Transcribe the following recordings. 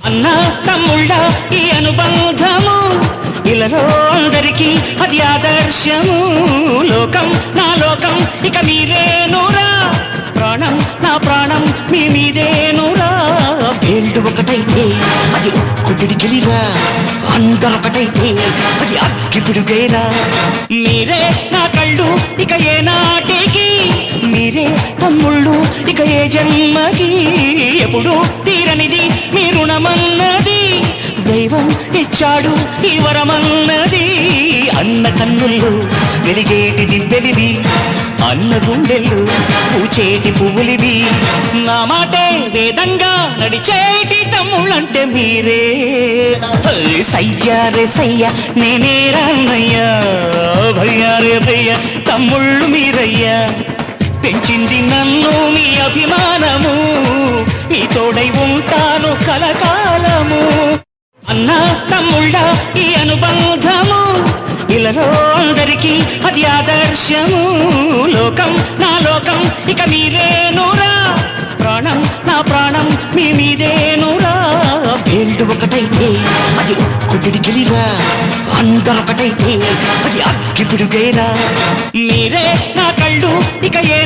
అన్న తమ్ముళ్ళ ఈ అనుబంధము ఇలలో అందరికీ అది ఆదర్శము. లోకం నా లోకం ఇక మీరేనురా? ప్రాణం నా ప్రాణం మీ మీదే నూరా వేళ్ళు ఒకటైతే అది ఒక్కు పిడికిలిరా అందరొకటైతే అది అగ్గి పిడుగేరా మీరే నా కళ్ళు ఇక ఏ నాటికి? మీరే తమ్ముళ్ళు ఇక ఏ జన్మకి? ఎప్పుడు తీరనిది మీ రుణమన్నది. దైవం ఇచ్చాడు ఈ వరమన్నది. అన్న కన్నుల్లో వెలిగేటి దివ్వెలివి అన్న గుండెల్లో పూచేటి పువ్వులివి. నా మాటే వేదంగా నడిచేటి తమ్ముళ్ళంటే మీరే. సయ్యా రే సయ్య నేనే రాన్నయ్యా భయ్యా రే భయ్య తమ్ముళ్ళు మీరయ్యా. పెంచింది నన్ను మీ అభిమానము. తోడై ఉంటాను కలకాలము. అన్న తమ్ముళ్ళ ఈ అనుబంధము. ఇలలో అందరికీ అది ఆదర్శము. లోకం నా లోకం ఇక మీరేనురా ప్రాణం నా ప్రాణం మీ మీదేనురా వేళ్ళు ఒకటైతే అది ఒక్కు పిడికిలిరా అందరొకటైతే అది అక్కి పిడుగేరా మీరే నా కళ్ళు ఇక ఏ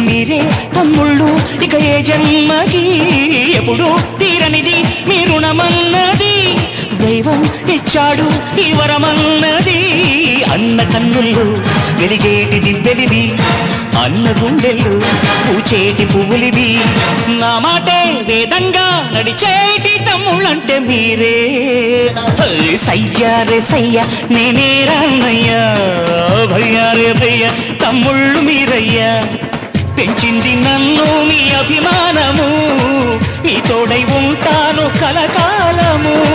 మీరే తమ్ముళ్ళు ఇక ఏ జన్మకి ఎప్పుడు తీరనిది మీ రుణమన్నది. దైవం ఇచ్చాడు ఈ వరమన్నది. అన్న కన్నుల్లో వెలిగేటి దివ్వెలివి అన్న గుండెలు పూచేటి పువ్వులివి. నా మాటే వేదంగా నడిచేటి తమ్ముళ్ళంటే మీరే. సయ్యా రే సయ్య నేనే రాన్నయ్యా. భయ్యారే భయ్య తమ్ముళ్ళు మీరయ్యా. పెంచింది నన్ను మీ కాలము.